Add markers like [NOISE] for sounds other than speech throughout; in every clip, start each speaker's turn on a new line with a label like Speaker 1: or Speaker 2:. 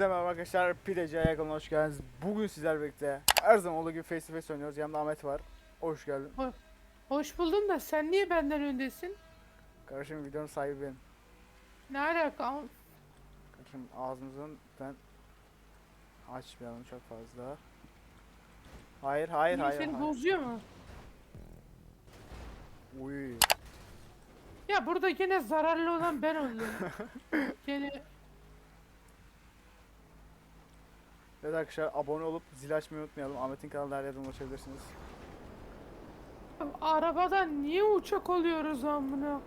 Speaker 1: Merhaba arkadaşlar, Pideci'ye yakın hoş geldiniz. Bugün sizler birlikte her zaman olduğu gibi face to face oynuyoruz. Yanımda Ahmet var. Hoş geldin.
Speaker 2: Hoş buldum da sen niye benden öndesin?
Speaker 1: Kardeşim videonun sahibi benim.
Speaker 2: Ne alaka?
Speaker 1: Kardeşim ağzımızın ben açmayalım çok fazla. Hayır, hayır,
Speaker 2: Niye
Speaker 1: hayır.
Speaker 2: seni
Speaker 1: hayır.
Speaker 2: bozuyor mu?
Speaker 1: Uy.
Speaker 2: Ya burada gene zararlı olan ben oluyorum. [LAUGHS] gene
Speaker 1: Evet arkadaşlar abone olup zil açmayı unutmayalım. Ahmet'in kanalında her yerden ulaşabilirsiniz.
Speaker 2: arabadan niye uçak oluyoruz amına?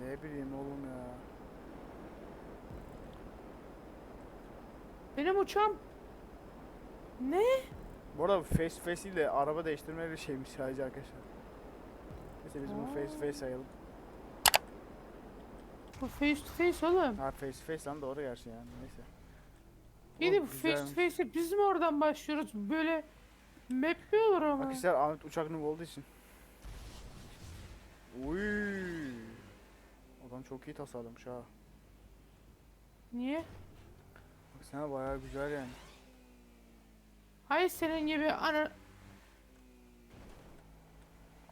Speaker 1: Ne bileyim oğlum ya.
Speaker 2: Benim uçağım ne?
Speaker 1: Bu arada face to face de araba değiştirme bir şeymiş sadece arkadaşlar. Neyse biz bunu face to face sayalım.
Speaker 2: Bu face to face oğlum.
Speaker 1: Ha face to face lan doğru gerçi yani neyse.
Speaker 2: Bu face to face'e biz mi oradan başlıyoruz? Böyle map mi olur ama?
Speaker 1: Arkadaşlar Ahmet uçak noob olduğu için. Uy. Adam çok iyi tasarlamış ha.
Speaker 2: Niye?
Speaker 1: Baksana bayağı güzel yani.
Speaker 2: Hayır senin gibi ana...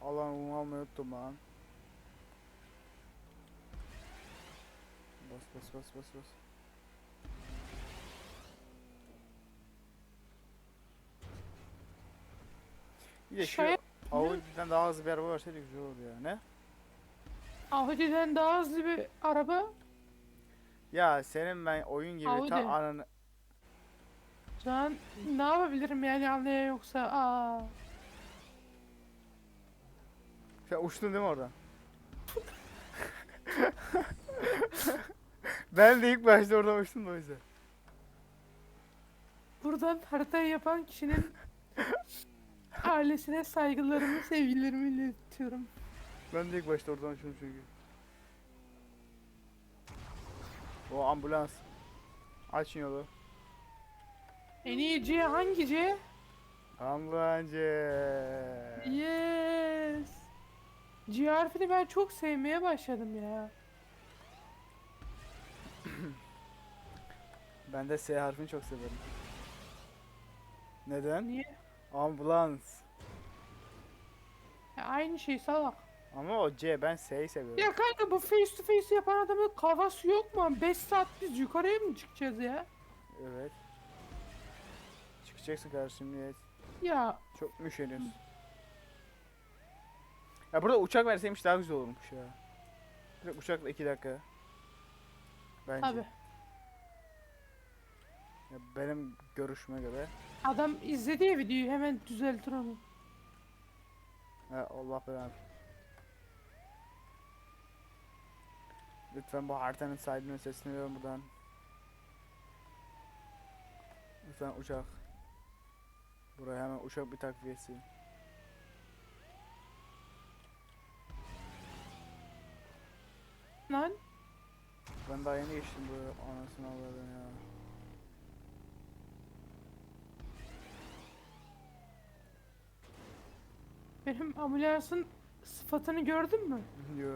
Speaker 1: Allah'ım almayı unuttum lan. Bas bas bas bas bas. Bir de şu Audi'den daha hızlı bir araba verseydi güzel olurdu ya. Ne?
Speaker 2: Audi'den daha hızlı bir araba.
Speaker 1: Ya senin ben oyun gibi
Speaker 2: Audi.
Speaker 1: tam ananı...
Speaker 2: Şu an ne yapabilirim yani anlaya yoksa aa.
Speaker 1: Sen uçtun değil mi oradan? [LAUGHS] [LAUGHS] ben de ilk başta oradan uçtum da o yüzden.
Speaker 2: Buradan haritayı yapan kişinin [LAUGHS] ailesine saygılarımı, sevgilerimi iletiyorum.
Speaker 1: Ben de ilk başta oradan uçtum çünkü. O ambulans. Açın yolu.
Speaker 2: En iyi C hangi C?
Speaker 1: Ambulancı.
Speaker 2: Yes. C harfini ben çok sevmeye başladım ya.
Speaker 1: Ben de S harfini çok severim. Neden?
Speaker 2: Niye?
Speaker 1: Ambulans.
Speaker 2: Ya aynı şey salak.
Speaker 1: Ama o C ben S'yi seviyorum.
Speaker 2: Ya kanka bu face to face yapan adamın kafası yok mu? 5 saat biz yukarıya mı çıkacağız ya?
Speaker 1: Evet. Çıkacaksın kardeşim niyet.
Speaker 2: Ya
Speaker 1: Çok mu üşeniyorsun? Ya burada uçak verseymiş daha güzel olurmuş ya. Direkt uçakla 2 dakika. Bence.
Speaker 2: tabi.
Speaker 1: Ya benim görüşüme göre.
Speaker 2: Adam izledi ya videoyu hemen düzeltir onu.
Speaker 1: Ha, Allah belanı. Lütfen bu haritanın sahibinin sesini verin buradan. Lütfen uçak. Buraya hemen uçak bir takviyesi.
Speaker 2: Lan
Speaker 1: Ben daha yeni geçtim bu anasını avradını ya.
Speaker 2: Benim ambulansın sıfatını gördün mü?
Speaker 1: Yo.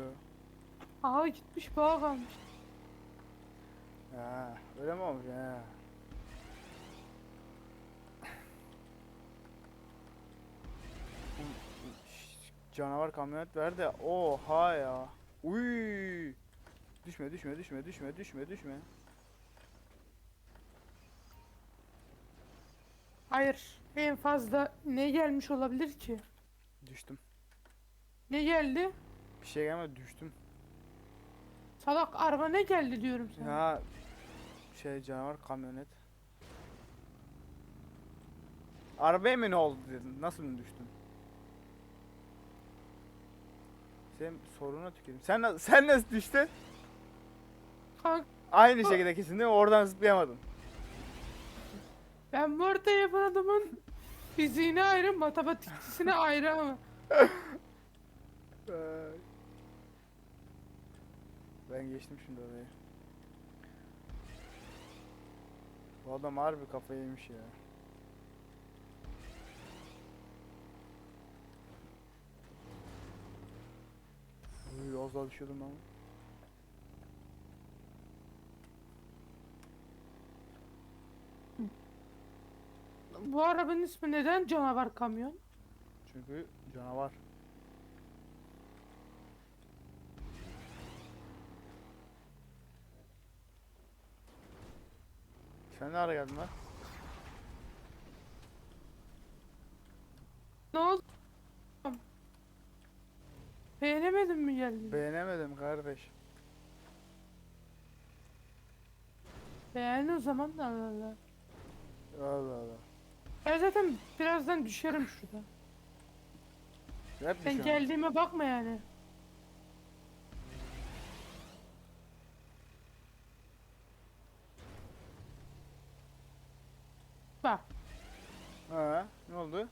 Speaker 2: Ağa gitmiş bağa kalmış.
Speaker 1: Ya öyle mi olmuş? Şşş, Canavar kamyonet ver de oha ya. Uy. Düşme düşme düşme düşme düşme düşme.
Speaker 2: Hayır en fazla ne gelmiş olabilir ki?
Speaker 1: Düştüm.
Speaker 2: Ne geldi?
Speaker 1: Bir şey gelmedi düştüm.
Speaker 2: Salak araba ne geldi diyorum sana.
Speaker 1: Ya şey canavar kamyonet. Arabaya mı ne oldu dedin? Nasıl mı düştün? Senin soruna tüküreyim. Sen na- sen nasıl düştün?
Speaker 2: Kanka
Speaker 1: Aynı şekilde kesin değil mi? Oradan zıplayamadın.
Speaker 2: ben bu arada yapan adamın fiziğine ayrı matematikçisine ayrı ama.
Speaker 1: Ben geçtim şimdi orayı. Bu adam harbi kafayı yemiş ya. Uy az daha düşüyordum ben.
Speaker 2: bu arabanın ismi neden canavar kamyon?
Speaker 1: Çünkü canavar. Sen ne ara geldin lan?
Speaker 2: Ne oldu? Beğenemedin mi geldin?
Speaker 1: Beğenemedim kardeş.
Speaker 2: Beğen o zaman Allah Allah.
Speaker 1: Allah Allah.
Speaker 2: Ben zaten birazdan düşerim şurada.
Speaker 1: Hep
Speaker 2: Sen geldiğime bakma yani. Bak
Speaker 1: Ha, ne oldu?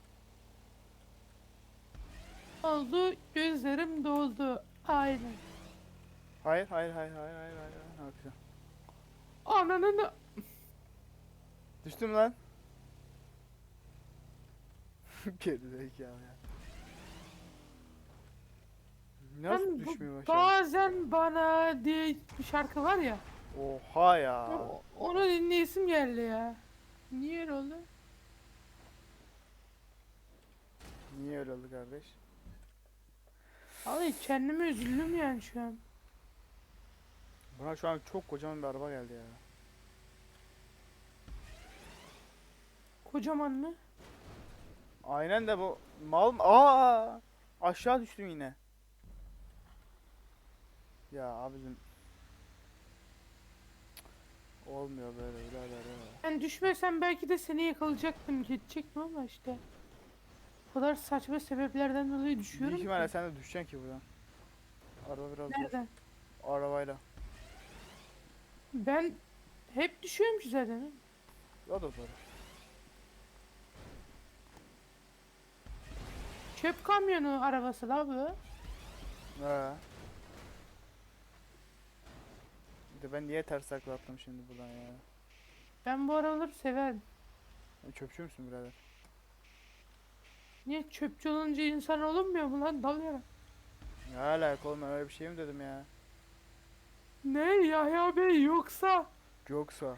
Speaker 2: oldu gözlerim doldu. Aynen.
Speaker 1: Hayır, hayır, hayır, hayır, hayır, hayır. Ha, güzel.
Speaker 2: Ananın
Speaker 1: Düştüm lan. [LAUGHS] Geri zekalı ya. Nasıl
Speaker 2: Ben bu-
Speaker 1: düşmüyor aşağı?
Speaker 2: bazen bana diye bir şarkı var ya.
Speaker 1: Oha ya.
Speaker 2: o- Onu dinleyesim geldi ya. Niye öyle oldu?
Speaker 1: Niye öyle oldu kardeş?
Speaker 2: Vallahi kendime üzüldüm yani şu an.
Speaker 1: Bana şu an çok kocaman bir araba geldi ya.
Speaker 2: Kocaman mı?
Speaker 1: Aynen de bu mal Aa! Aşağı düştüm yine. Ya abicim. Olmuyor böyle birader ya.
Speaker 2: Ben düşmesem belki de seni yakalayacaktım, geçecektim ama işte. O kadar saçma sebeplerden dolayı
Speaker 1: Büyük
Speaker 2: düşüyorum
Speaker 1: ihtimalle
Speaker 2: ki.
Speaker 1: sen de düşeceksin ki buradan. Araba biraz zor.
Speaker 2: Nereden?
Speaker 1: Arabayla.
Speaker 2: Ben hep düşüyorum ki zaten.
Speaker 1: O da zor.
Speaker 2: Çöp kamyonu arabası la bu.
Speaker 1: He. Bir de ben niye ters takla attım şimdi buradan ya?
Speaker 2: Ben bu arabaları severim.
Speaker 1: Sen çöpçü müsün birader?
Speaker 2: Niye çöpçü olunca insan olunmuyor mu lan dalıyorum.
Speaker 1: Ne alaka oğlum ben öyle bir şey mi dedim ya?
Speaker 2: Ne Yahya Bey yoksa?
Speaker 1: Yoksa.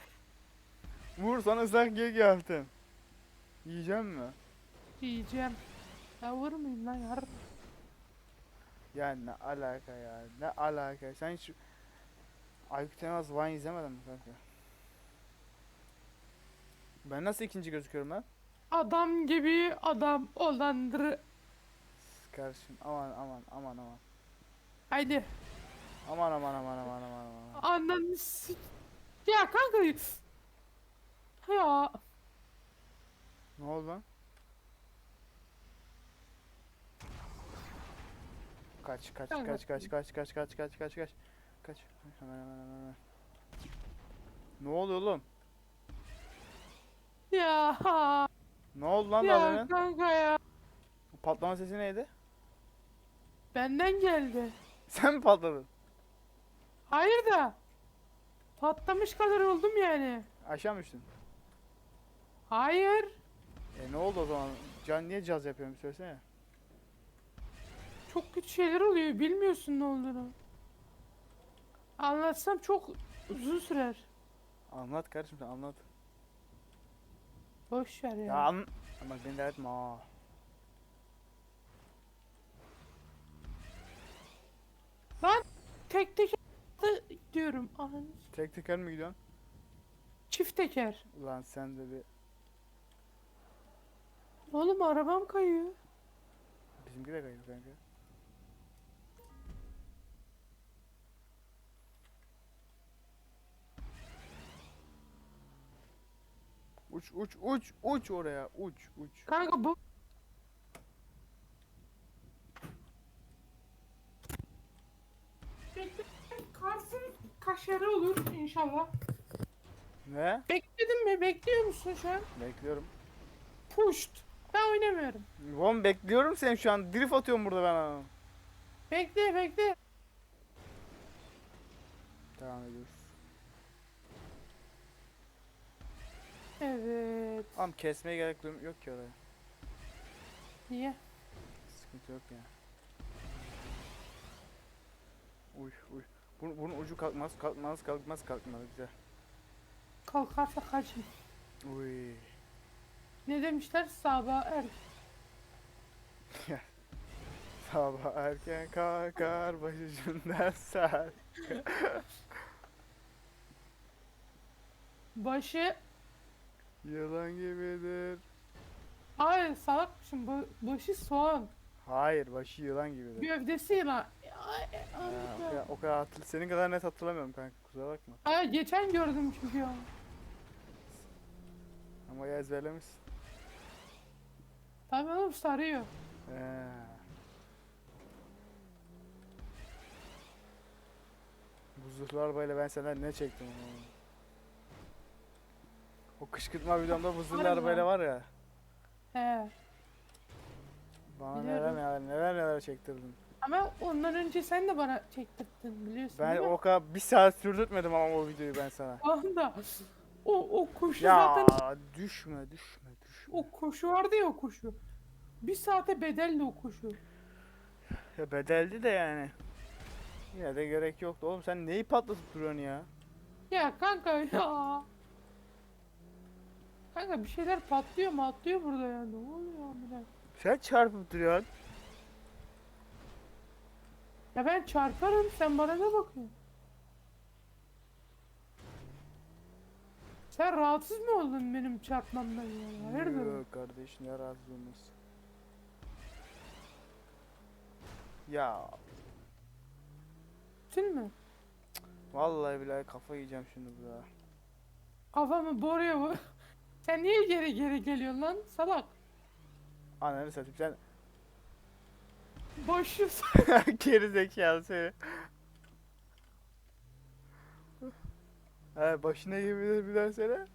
Speaker 1: Vur sana ıslak kek yaptım. Yiyeceğim mi?
Speaker 2: Diyeceğim. Ya vurmayayım lan yar.
Speaker 1: Ya ne alaka ya? Ne alaka? Sen hiç Aykut Elmas Vine izlemedin mi kanka? Ben nasıl ikinci gözüküyorum lan?
Speaker 2: Adam gibi adam olandır.
Speaker 1: Kardeşim aman aman aman aman.
Speaker 2: Haydi.
Speaker 1: Aman aman aman aman aman aman.
Speaker 2: Ananı Ya kanka. Ya.
Speaker 1: Ne oldu lan? Kaç kaç kaç kaç kaç kaç kaç kaç kaç kaç kaç hemen hemen hemen hemen. Ne oluyor oğlum?
Speaker 2: Ya.
Speaker 1: Ne oldu lan daha
Speaker 2: Ya
Speaker 1: demin?
Speaker 2: kanka ya.
Speaker 1: Patlama sesi neydi?
Speaker 2: Benden geldi. [LAUGHS]
Speaker 1: Sen mi patladın?
Speaker 2: Hayır da. Patlamış kadar oldum yani.
Speaker 1: Aşağı mı düştün?
Speaker 2: Hayır.
Speaker 1: E ne oldu o zaman? Can niye caz yapıyorum söylesene.
Speaker 2: Çok kötü şeyler oluyor. Bilmiyorsun ne olduğunu. Anlatsam çok uzun sürer.
Speaker 1: Anlat kardeşim sen anlat.
Speaker 2: Boş ver ya.
Speaker 1: Ya an... Ama beni dert etme ha.
Speaker 2: Tek teker diyorum. Ananı
Speaker 1: Tek teker mi gidiyorsun?
Speaker 2: Çift teker.
Speaker 1: Ulan sen de bir...
Speaker 2: Oğlum arabam kayıyor.
Speaker 1: Bizimki de kayıyor kanka. Uç uç uç uç oraya uç uç.
Speaker 2: Kanka bu Kars'ın kaşarı olur inşallah.
Speaker 1: Ne?
Speaker 2: Bekledin mi? Bekliyor musun şu an?
Speaker 1: Bekliyorum.
Speaker 2: Puşt. Ben oynamıyorum.
Speaker 1: Oğlum bekliyorum seni şu an. Drift atıyorum burada ben. ha.
Speaker 2: Bekle bekle.
Speaker 1: Devam ediyoruz.
Speaker 2: Evet.
Speaker 1: Tamam kesmeye gerek durum yok ki oraya.
Speaker 2: Niye?
Speaker 1: Sıkıntı yok ya. Uy uy. Bunun, bunun ucu kalkmaz kalkmaz kalkmaz kalkmaz güzel.
Speaker 2: Kalkarsa kaçın.
Speaker 1: Uy.
Speaker 2: Ne demişler? Sabah er. [LAUGHS]
Speaker 1: Sabah erken kalkar başucundan sar.
Speaker 2: Başı
Speaker 1: Yılan gibidir.
Speaker 2: Hayır salakmışım. Ba- başı soğan.
Speaker 1: Hayır başı yılan gibidir.
Speaker 2: Gövdesi yılan. Ay, ay,
Speaker 1: Ha, o, kadar, o kadar hatırl- senin kadar net hatırlamıyorum kanka kusura bakma.
Speaker 2: Ay, geçen gördüm çünkü ya.
Speaker 1: Ama ya ezberlemişsin.
Speaker 2: Tabii oğlum sarıyor.
Speaker 1: He. Bu zırhlı arabayla ben senden ne çektim oğlum. O kışkırtma videomda bu zırhlı
Speaker 2: Harbi
Speaker 1: arabayla var ya.
Speaker 2: He.
Speaker 1: Bana neler
Speaker 2: Biliyorum.
Speaker 1: neler neler neler çektirdin.
Speaker 2: Ama ondan önce sen de bana çektirdin biliyorsun
Speaker 1: Ben
Speaker 2: değil mi?
Speaker 1: o kadar bir saat sürdürtmedim ama o videoyu ben sana.
Speaker 2: anda o o kuşu
Speaker 1: Ya
Speaker 2: zaten
Speaker 1: düşme düşme düşme.
Speaker 2: o kuşu vardı ya o kuşu. Bir saate bedelli o kuşu.
Speaker 1: Ya bedeldi de yani. Yine de gerek yoktu oğlum sen neyi patlatıp duruyorsun ya?
Speaker 2: Ya kanka ya. Kanka bir şeyler patlıyor mu atlıyor burada ya ne oluyor amına?
Speaker 1: Sen çarpıp duruyorsun.
Speaker 2: Ya ben çarparım sen bana ne bakıyorsun? Sen rahatsız mı oldun benim çarpmamdan ya? Hayırdır?
Speaker 1: Yok kardeş ne razılığımız. Ya
Speaker 2: Değil mi?
Speaker 1: vallahi billahi kafa yiyeceğim şimdi burada.
Speaker 2: Kafamı boruyor bu. [LAUGHS] Sen niye geri geri geliyorsun lan salak?
Speaker 1: Ananı satayım sen
Speaker 2: Boşuz. [LAUGHS]
Speaker 1: geri zekalı seni. He başına gibi bir daha söyle.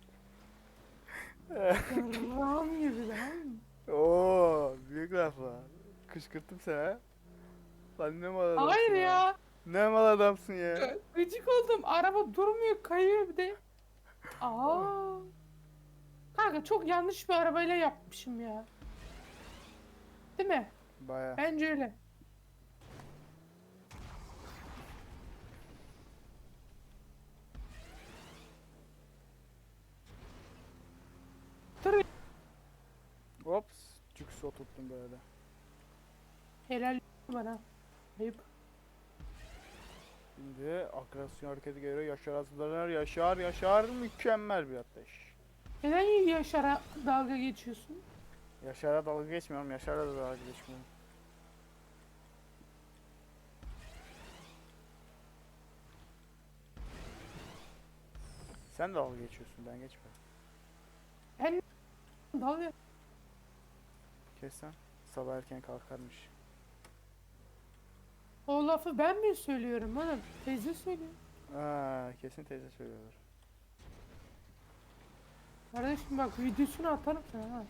Speaker 2: Ram gibi lan.
Speaker 1: Oo büyük laflar. Kışkırttım seni ha. Lan ne mal adamsın
Speaker 2: Hayır
Speaker 1: ha.
Speaker 2: ya.
Speaker 1: Ne mal adamsın ya.
Speaker 2: Gıcık oldum. Araba durmuyor kayıyor bir de. Aa. Kanka çok yanlış bir arabayla yapmışım ya. Değil mi?
Speaker 1: Baya.
Speaker 2: Bence öyle. Dur.
Speaker 1: Ops. Cüks oturttum böyle.
Speaker 2: Helal bana. Ayıp.
Speaker 1: Şimdi agresyon hareketi geliyor. Yaşar hazırlanır. Yaşar yaşar mükemmel bir ateş.
Speaker 2: Neden Yaşar'a dalga geçiyorsun?
Speaker 1: Yaşar'a dalga geçmiyorum. Yaşar'la da dalga geçmiyorum. Sen dalga geçiyorsun ben geçmiyorum.
Speaker 2: Ben dalga
Speaker 1: Kes sen. Sabah erken kalkarmış.
Speaker 2: O lafı ben mi söylüyorum oğlum? Teyze söylüyor.
Speaker 1: Aa, kesin teyze söylüyorlar.
Speaker 2: Kardeşim bak videosunu atarım sana ha.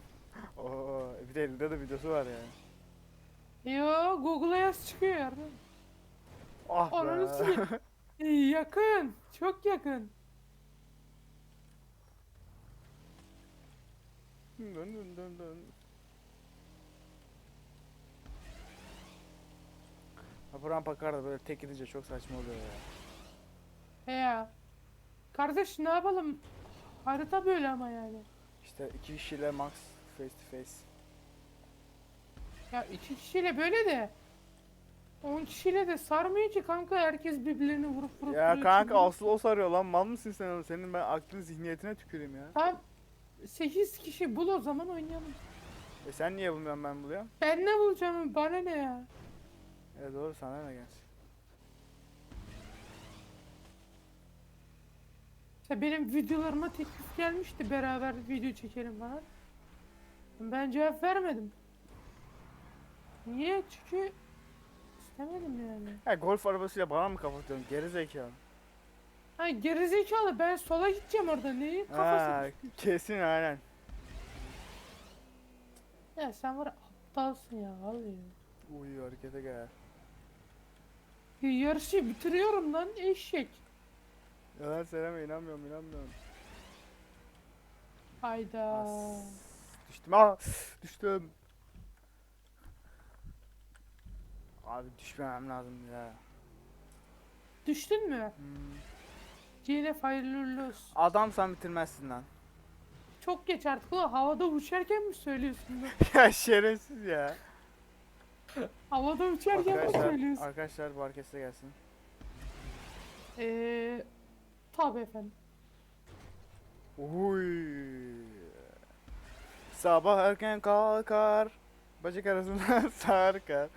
Speaker 1: Oo, bir de elinde de videosu var yani.
Speaker 2: Yo Google'a yaz çıkıyor ya.
Speaker 1: Ah
Speaker 2: Ananı
Speaker 1: be.
Speaker 2: sikeyim. İyi, yakın. Çok yakın.
Speaker 1: dön dön dön dön. Ha, bu rampa karda böyle tek gidince çok saçma oluyor ya.
Speaker 2: He ya. Kardeş ne yapalım? Harita böyle ama yani.
Speaker 1: İşte iki kişiyle max face to face.
Speaker 2: Ya iki kişiyle böyle de. On kişiyle de sarmıyor ki kanka herkes birbirlerini vurup vurup
Speaker 1: Ya
Speaker 2: duruyor
Speaker 1: kanka
Speaker 2: çünkü.
Speaker 1: asıl o sarıyor lan mal mısın sen oğlum? Senin ben aklın zihniyetine tüküreyim ya.
Speaker 2: Tamam 8 kişi bul o zaman oynayalım.
Speaker 1: E sen niye bulmuyorsun ben buluyorum?
Speaker 2: Ben ne bulacağım bana ne ya?
Speaker 1: E doğru sana ne gelsin?
Speaker 2: İşte benim videolarıma teklif gelmişti beraber video çekelim falan. Ben cevap vermedim. Niye? Çünkü istemedim yani.
Speaker 1: Ha golf arabasıyla bana mı kapatıyorsun geri zekalı?
Speaker 2: Ha gerizekalı ben sola gideceğim orada neyi
Speaker 1: Ha
Speaker 2: kafası.
Speaker 1: kesin aynen.
Speaker 2: Ya sen var ya, aptalsın ya vallahi.
Speaker 1: Uy harekete gel.
Speaker 2: Yarışı bitiriyorum lan eşek.
Speaker 1: Yalan söyleme inanmıyorum inanmıyorum.
Speaker 2: Hayda.
Speaker 1: Düştüm ah düştüm. Abi düşmemem lazım ya.
Speaker 2: Düştün mü?
Speaker 1: Hmm.
Speaker 2: Hayırlı uğurlu olsun.
Speaker 1: Adamsan bitirmezsin lan.
Speaker 2: çok geç artık ulan havada uçarken mi söylüyorsun bunu? [LAUGHS]
Speaker 1: ya şerefsiz ya.
Speaker 2: Havada uçarken mi
Speaker 1: Arkadaşlar,
Speaker 2: söylüyorsun?
Speaker 1: arkadaşlar Barkes'e gelsin.
Speaker 2: Eee tabi efendim.
Speaker 1: Uy. Sabah erken kalkar. Bacak arasından [LAUGHS] sarkar.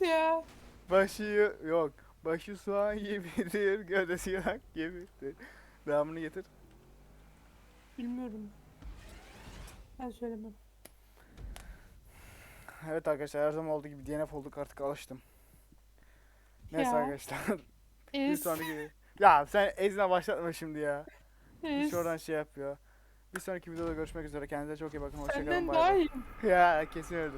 Speaker 2: Ya
Speaker 1: Başı yok. Başı soğan gibidir. [LAUGHS] Gövdesi yanak gibidir. Devamını getir.
Speaker 2: bilmiyorum. Ben söylemem.
Speaker 1: Evet arkadaşlar her zaman olduğu gibi DNF olduk artık alıştım. Neyse
Speaker 2: Ya.
Speaker 1: arkadaşlar. [LAUGHS] bir sonraki... Ya sen ezine başlatma şimdi ya. Bir
Speaker 2: ez.
Speaker 1: şuradan şey yapıyor. Bir sonraki videoda görüşmek üzere. Kendinize çok iyi bakın. Hoşçakalın.
Speaker 2: Senden daha iyi. [LAUGHS]
Speaker 1: Ya kesin öyle.